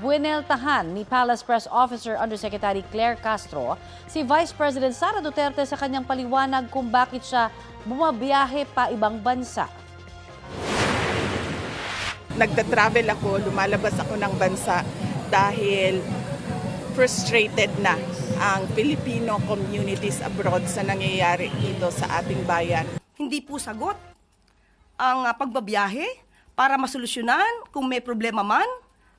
bueneltahan ni Palace Press Officer Undersecretary Claire Castro si Vice President Sara Duterte sa kanyang paliwanag kung bakit siya bumabiyahe pa ibang bansa. nagta-travel ako, lumalabas ako ng bansa dahil frustrated na ang Filipino communities abroad sa nangyayari dito sa ating bayan. hindi po sagot ang ah, pagbabiyahe para masolusyonan kung may problema man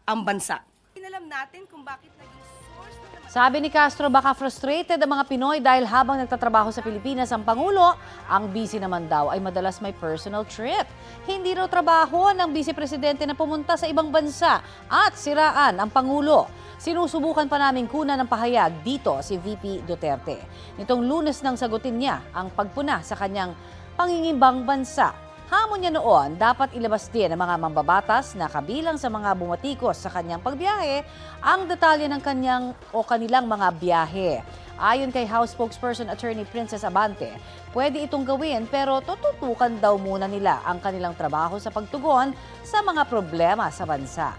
ang bansa. Inalam natin kung bakit naging source na naman Sabi ni Castro, baka frustrated ang mga Pinoy dahil habang nagtatrabaho sa Pilipinas ang Pangulo, ang busy naman daw ay madalas may personal trip. Hindi raw trabaho ng Vice Presidente na pumunta sa ibang bansa at siraan ang Pangulo. Sinusubukan pa namin kunan ng pahayag dito si VP Duterte. Nitong lunes nang sagutin niya ang pagpuna sa kanyang pangingimbang bansa. Hamon niya noon, dapat ilabas din ng mga mambabatas na kabilang sa mga bumatikos sa kanyang pagbiyahe ang detalye ng kanyang o kanilang mga biyahe. Ayon kay House Spokesperson Attorney Princess Abante, pwede itong gawin pero tututukan daw muna nila ang kanilang trabaho sa pagtugon sa mga problema sa bansa.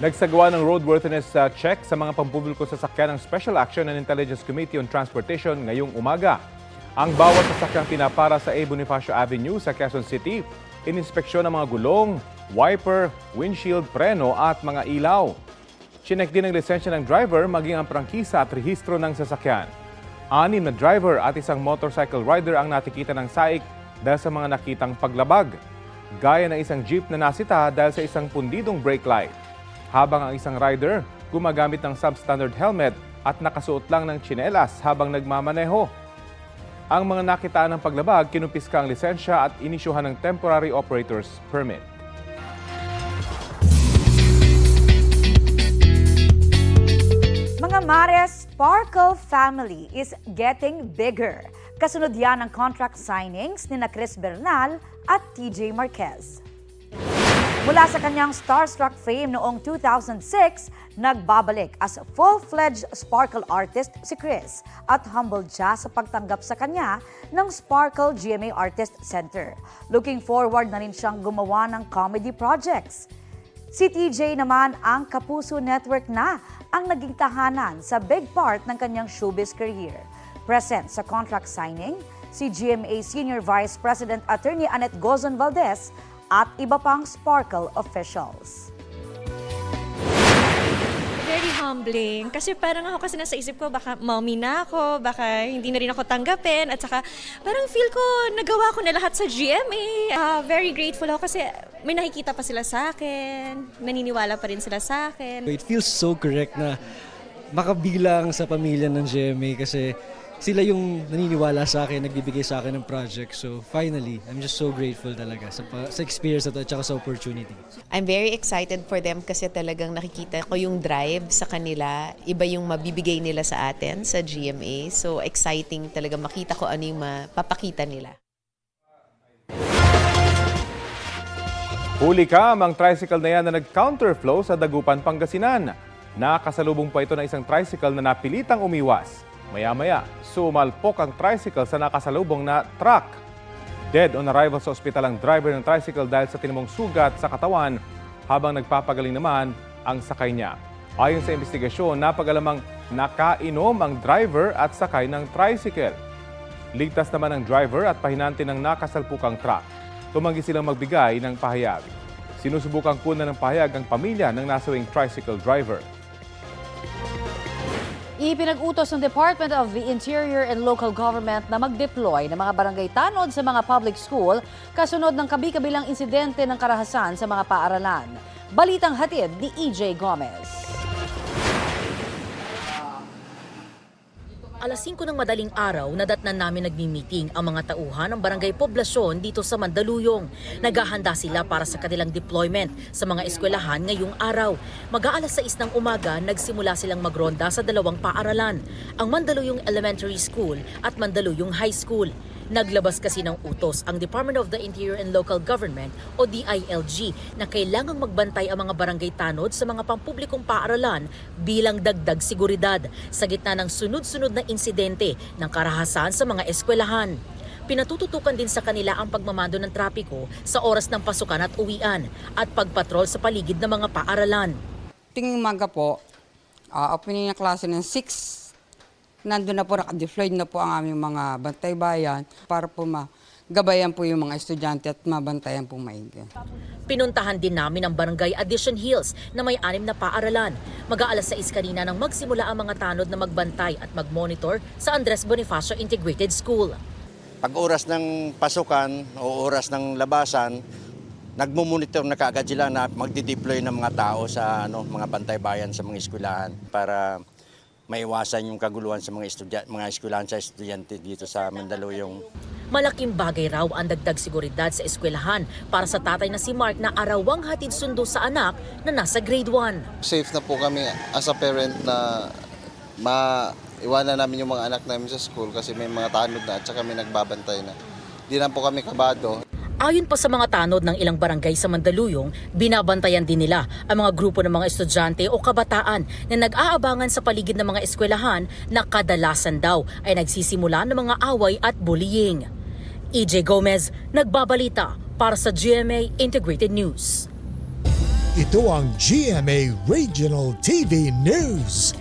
Nagsagawa ng roadworthiness uh, check sa mga pampubliko sasakyan ng Special Action and Intelligence Committee on Transportation ngayong umaga. Ang bawat sasakyang pinapara sa A. Bonifacio Avenue sa Quezon City, ininspeksyon ang mga gulong, wiper, windshield, preno at mga ilaw. Chinek din ang lisensya ng driver maging ang prangkisa at rehistro ng sasakyan. Anim na driver at isang motorcycle rider ang natikita ng saik dahil sa mga nakitang paglabag. Gaya ng isang jeep na nasita dahil sa isang pundidong brake light. Habang ang isang rider gumagamit ng substandard helmet at nakasuot lang ng tsinelas habang nagmamaneho. Ang mga nakitaan ng paglabag, kinumpiska ang lisensya at inisyuhan ng temporary operator's permit. Mga Mares, Sparkle family is getting bigger. Kasunod yan ang contract signings ni na Chris Bernal at TJ Marquez. Mula sa kanyang starstruck fame noong 2006, nagbabalik as full-fledged sparkle artist si Chris at humbled siya sa pagtanggap sa kanya ng Sparkle GMA Artist Center. Looking forward na rin siyang gumawa ng comedy projects. Si TJ naman ang Kapuso Network na ang naging tahanan sa big part ng kanyang showbiz career. Present sa contract signing, si GMA Senior Vice President Attorney Annette Gozon Valdez at iba pang Sparkle officials. Very humbling. Kasi parang ako kasi nasa isip ko, baka mommy na ako, baka hindi na rin ako tanggapin. At saka parang feel ko, nagawa ko na lahat sa GMA. Ah, very grateful ako kasi may nakikita pa sila sa akin. Naniniwala pa rin sila sa akin. It feels so correct na makabilang sa pamilya ng GMA kasi sila yung naniniwala sa akin, nagbibigay sa akin ng project. So finally, I'm just so grateful talaga sa, pa- sa experience na to at saka sa opportunity. I'm very excited for them kasi talagang nakikita ko yung drive sa kanila. Iba yung mabibigay nila sa atin sa GMA. So exciting talaga makita ko ano yung mapapakita nila. Huli ka ang tricycle na yan na nag-counterflow sa Dagupan, Pangasinan. Nakasalubong pa ito ng isang tricycle na napilitang umiwas. Maya-maya, sumalpok ang tricycle sa nakasalubong na truck. Dead on arrival sa ospital ang driver ng tricycle dahil sa tinamong sugat sa katawan habang nagpapagaling naman ang sakay niya. Ayon sa investigasyon, napagalamang nakainom ang driver at sakay ng tricycle. Ligtas naman ang driver at pahinante ng nakasalpukang truck. Tumanggi silang magbigay ng pahayag. Sinusubukang kunan ng pahayag ang pamilya ng nasawing tricycle driver. Ipinag-utos ng Department of the Interior and Local Government na mag-deploy ng mga barangay tanod sa mga public school kasunod ng kabi-kabilang insidente ng karahasan sa mga paaralan. Balitang hatid ni EJ Gomez. Alas 5 ng madaling araw, nadatnan namin nagmi-meeting ang mga tauhan ng barangay poblasyon dito sa Mandaluyong. Naghahanda sila para sa kanilang deployment sa mga eskwelahan ngayong araw. Mag-aalas 6 ng umaga, nagsimula silang magronda sa dalawang paaralan, ang Mandaluyong Elementary School at Mandaluyong High School. Naglabas kasi ng utos ang Department of the Interior and Local Government o DILG na kailangang magbantay ang mga barangay tanod sa mga pampublikong paaralan bilang dagdag seguridad sa gitna ng sunod-sunod na insidente ng karahasan sa mga eskwelahan. Pinatututukan din sa kanila ang pagmamando ng trapiko sa oras ng pasukan at uwian at pagpatrol sa paligid ng mga paaralan. Ting umaga po, uh, opening na klase ng 6. Nandun na po, nakadeployed na po ang aming mga bantay bayan para po magabayan po yung mga estudyante at mabantayan po maigi. Pinuntahan din namin ang Barangay Addition Hills na may anim na paaralan. Mag-aalas 6 kanina nang magsimula ang mga tanod na magbantay at mag-monitor sa Andres Bonifacio Integrated School. Pag oras ng pasukan o oras ng labasan, nagmumonitor na kaagad sila na magdi-deploy ng mga tao sa ano, mga bantay bayan sa mga eskwelahan para maiwasan yung kaguluhan sa mga estudyante, mga eskwelahan sa estudyante dito sa Mandaluyong. Malaking bagay raw ang dagdag seguridad sa eskwelahan para sa tatay na si Mark na arawang hatid sundo sa anak na nasa grade 1. safe na po kami as a parent na maiwanan namin yung mga anak namin sa school kasi may mga tanod na at saka may nagbabantay na. Di na po kami kabado. Ayon pa sa mga tanod ng ilang barangay sa Mandaluyong, binabantayan din nila ang mga grupo ng mga estudyante o kabataan na nag-aabangan sa paligid ng mga eskwelahan na kadalasan daw ay nagsisimula ng mga away at bullying. EJ Gomez, nagbabalita para sa GMA Integrated News. Ito ang GMA Regional TV News.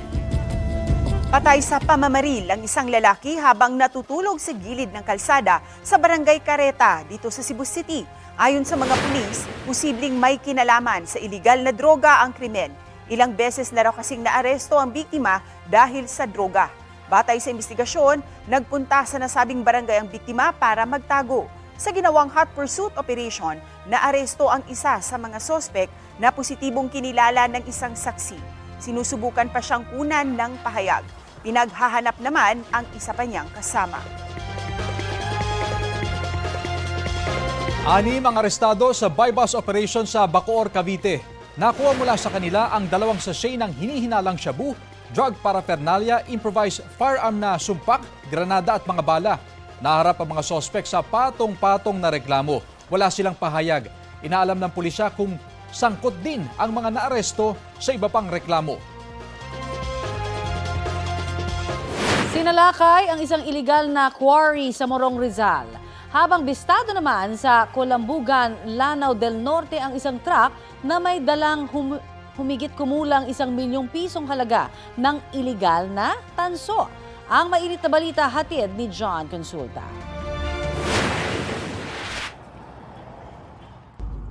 Patay sa pamamaril ang isang lalaki habang natutulog sa gilid ng kalsada sa Barangay Careta dito sa Cebu City. Ayon sa mga pulis, posibleng may kinalaman sa iligal na droga ang krimen. Ilang beses na raw kasing naaresto ang biktima dahil sa droga. Batay sa investigasyon, nagpunta sa nasabing barangay ang biktima para magtago. Sa ginawang hot pursuit operation, naaresto ang isa sa mga sospek na positibong kinilala ng isang saksi. Sinusubukan pa siyang kunan ng pahayag. Pinaghahanap naman ang isa pa niyang kasama. Anim ang arestado sa bypass operation sa Bacoor, Cavite. Nakuha mula sa kanila ang dalawang sachet ng hinihinalang shabu, drug paraphernalia, improvised firearm na sumpak, granada at mga bala. Naharap ang mga sospek sa patong-patong na reklamo. Wala silang pahayag. Inaalam ng pulisya kung sangkot din ang mga naaresto sa iba pang reklamo. Sinalakay ang isang iligal na quarry sa Morong Rizal. Habang bistado naman sa Colambugan, Lanao del Norte ang isang truck na may dalang hum- humigit kumulang isang milyong pisong halaga ng iligal na tanso. Ang mainit na balita hatid ni John Consulta.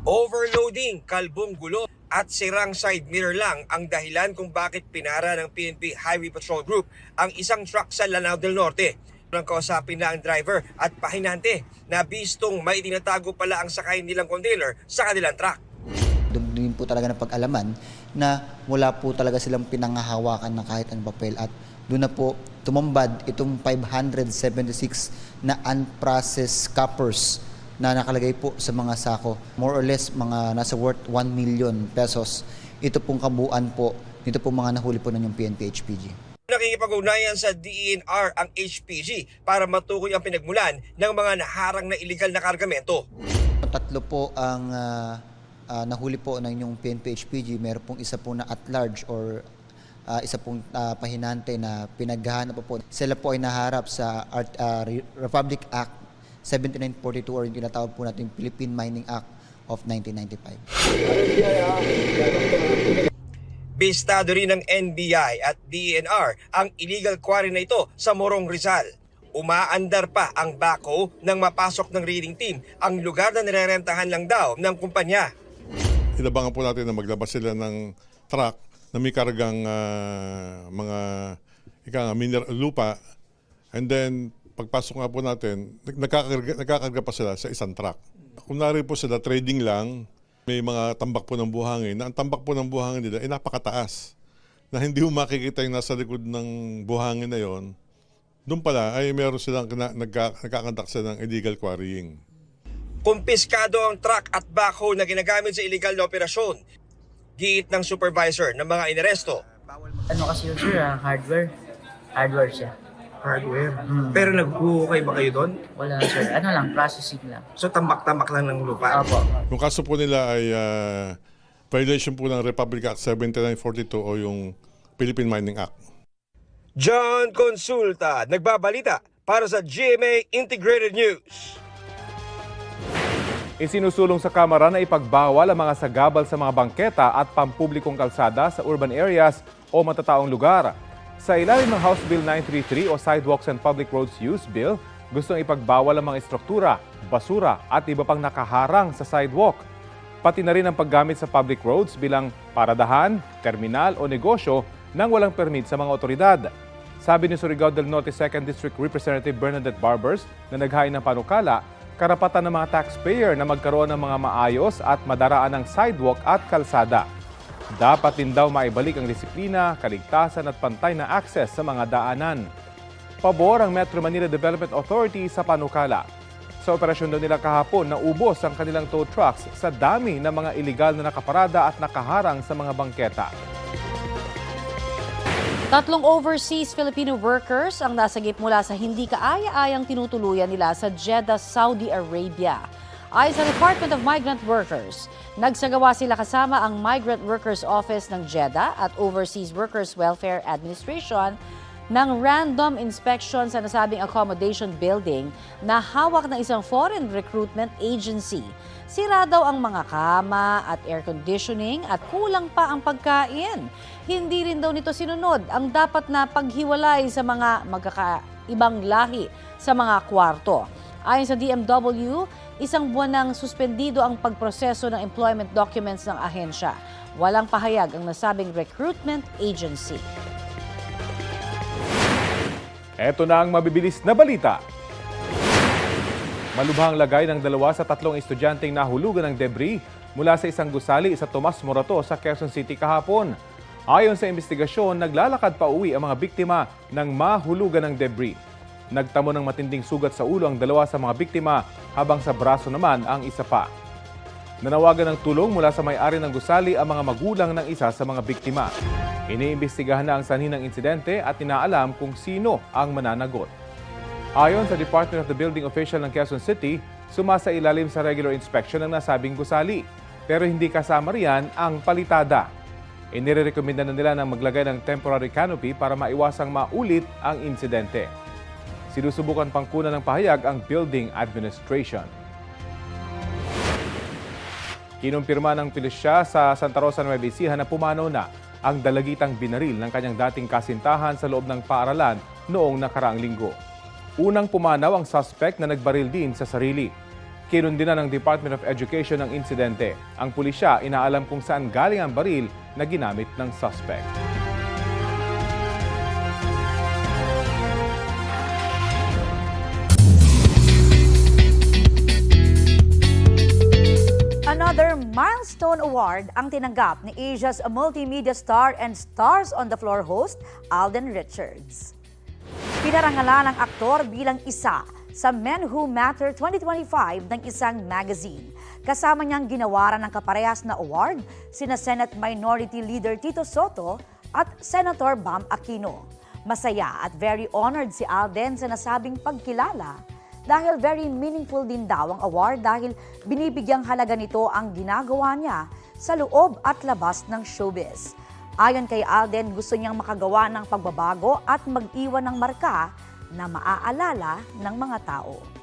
Overloading, kalbong gulo at sirang side mirror lang ang dahilan kung bakit pinara ng PNP Highway Patrol Group ang isang truck sa Lanao del Norte. Nang kausapin na ang driver at pahinante na bistong may tinatago pala ang sakay nilang container sa kanilang truck. Doon po talaga na pag-alaman na wala po talaga silang pinangahawakan ng kahit anong papel at doon na po tumambad itong 576 na unprocessed coppers na nakalagay po sa mga sako. More or less mga nasa worth 1 million pesos. Ito pong kabuuan po, dito po mga nahuli po ng yung PNP HPG. Nakikipag-ugnayan sa DENR ang HPG para matukoy ang pinagmulan ng mga naharang na iligal na kargamento. Tatlo po ang ah, ah, nahuli po ng yung PNP HPG. Meron pong isa po na at large or ah, isa pong ah, pahinante na pinaghahanap po. Sila po ay naharap sa Art- Re- Republic Act 7942 or yung tinatawag po natin Philippine Mining Act of 1995. Bistado rin ng NBI at DENR ang illegal quarry na ito sa Morong Rizal. Umaandar pa ang bako nang mapasok ng reading team ang lugar na nirerentahan lang daw ng kumpanya. Inabangan po natin na maglabas sila ng truck na may kargang ah, mga ika nga, miner- lupa and then pagpasok nga po natin, nag- nagkakarga, nagkakarga pa sila sa isang truck. Kung nari po sila trading lang, may mga tambak po ng buhangin, na ang tambak po ng buhangin nila ay napakataas na hindi mo makikita yung nasa likod ng buhangin na yon. Doon pala ay meron silang kina- nagka, nagkakandak sila ng illegal quarrying. Kumpiskado ang truck at backhoe na ginagamit sa illegal na operasyon. Giit ng supervisor ng mga inaresto. Ano kasi yun sir, ah, hardware. Hardware siya. Hardware? Pero naghuhukay ba kayo doon? Wala sir, ano lang, processing lang. So tambak-tambak lang ng lupa? Opo. Yung kaso po nila ay ah, violation po ng Republic Act 7942 o yung Philippine Mining Act. John Consulta, nagbabalita para sa GMA Integrated News. Isinusulong sa Kamara na ipagbawal ang mga sagabal sa mga bangketa at pampublikong kalsada sa urban areas o matataong lugar. Sa ilalim ng House Bill 933 o Sidewalks and Public Roads Use Bill, gustong ipagbawal ang mga estruktura, basura at iba pang nakaharang sa sidewalk. Pati na rin ang paggamit sa public roads bilang paradahan, terminal o negosyo nang walang permit sa mga otoridad. Sabi ni Surigao del Norte 2nd District Representative Bernadette Barbers na naghain ng panukala, karapatan ng mga taxpayer na magkaroon ng mga maayos at madaraan ng sidewalk at kalsada. Dapat din daw maibalik ang disiplina, kaligtasan at pantay na akses sa mga daanan. Pabor ang Metro Manila Development Authority sa panukala. Sa operasyon daw nila kahapon, naubos ang kanilang tow trucks sa dami ng mga iligal na nakaparada at nakaharang sa mga bangketa. Tatlong overseas Filipino workers ang nasagip mula sa hindi kaaya-ayang tinutuluyan nila sa Jeddah, Saudi Arabia. Ayon sa Department of Migrant Workers, nagsagawa sila kasama ang Migrant Workers Office ng Jeddah at Overseas Workers Welfare Administration ng random inspection sa nasabing accommodation building na hawak ng isang foreign recruitment agency. Sira daw ang mga kama at air conditioning at kulang pa ang pagkain. Hindi rin daw nito sinunod ang dapat na paghiwalay sa mga magkakaibang lahi sa mga kwarto. Ayon sa DMW, isang buwan nang suspendido ang pagproseso ng employment documents ng ahensya. Walang pahayag ang nasabing recruitment agency. Ito na ang mabibilis na balita. Malubhang lagay ng dalawa sa tatlong estudyanteng nahulugan ng debris mula sa isang gusali sa Tomas Morato sa Quezon City kahapon. Ayon sa investigasyon, naglalakad pa uwi ang mga biktima ng mahulugan ng debris. Nagtamo ng matinding sugat sa ulo ang dalawa sa mga biktima habang sa braso naman ang isa pa. Nanawagan ng tulong mula sa may-ari ng gusali ang mga magulang ng isa sa mga biktima. Iniimbestigahan na ang sanhi ng insidente at inaalam kung sino ang mananagot. Ayon sa Department of the Building Official ng Quezon City, sumasa ilalim sa regular inspection ng nasabing gusali. Pero hindi kasama riyan ang palitada. Inirekomenda na nila na maglagay ng temporary canopy para maiwasang maulit ang insidente. Sinusubukan pang kunan ng pahayag ang building administration. Kinumpirma ng pulisya sa Santa Rosa Nueva Ecija na pumanaw na ang dalagitang binaril ng kanyang dating kasintahan sa loob ng paaralan noong nakaraang linggo. Unang pumanaw ang suspect na nagbaril din sa sarili. Kinundina ng Department of Education ang insidente. Ang pulisya inaalam kung saan galing ang baril na ginamit ng suspect. Another milestone award ang tinanggap ni Asia's multimedia star and Stars on the Floor host, Alden Richards. Pinarangalan ng aktor bilang isa sa Men Who Matter 2025 ng isang magazine. Kasama niyang ginawaran ng kaparehas na award sina Senate Minority Leader Tito Soto at Senator Bam Aquino. Masaya at very honored si Alden sa nasabing pagkilala dahil very meaningful din daw ang award dahil binibigyang halaga nito ang ginagawa niya sa loob at labas ng showbiz. Ayon kay Alden, gusto niyang makagawa ng pagbabago at mag-iwan ng marka na maaalala ng mga tao.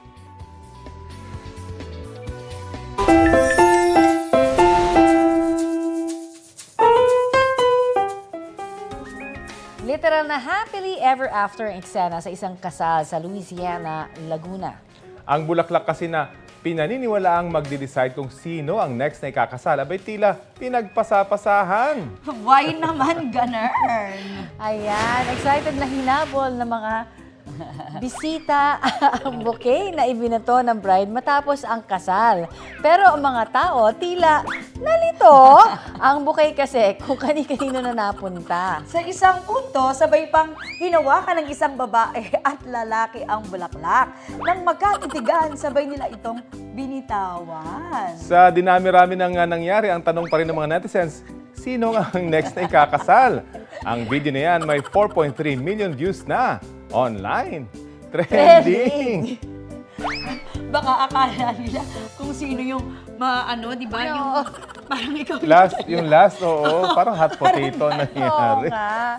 Literal na happily ever after ang eksena sa isang kasal sa Louisiana, Laguna. Ang bulaklak kasi na pinaniniwala ang magde-decide kung sino ang next na ikakasal. Abay tila, pinagpasapasahan. Why naman ganun? Ayan, excited na hinabol ng mga bisita ang bouquet na ibinato ng bride matapos ang kasal. Pero ang mga tao, tila nalito. ang bouquet kasi kung kani-kanino na napunta. Sa isang punto, sabay pang hinawakan ng isang babae at lalaki ang bulaklak. Nang magkatitigan, sabay nila itong binitawan. Sa dinami-rami ng uh, nangyari, ang tanong pa rin ng mga netizens, sino ang next na ikakasal? Ang video na yan may 4.3 million views na online. Trending! Baka akala nila kung sino yung maano, di ba? Yung, parang ikaw. Last, yung last, oo, parang hot potato Oo nangyari. nga.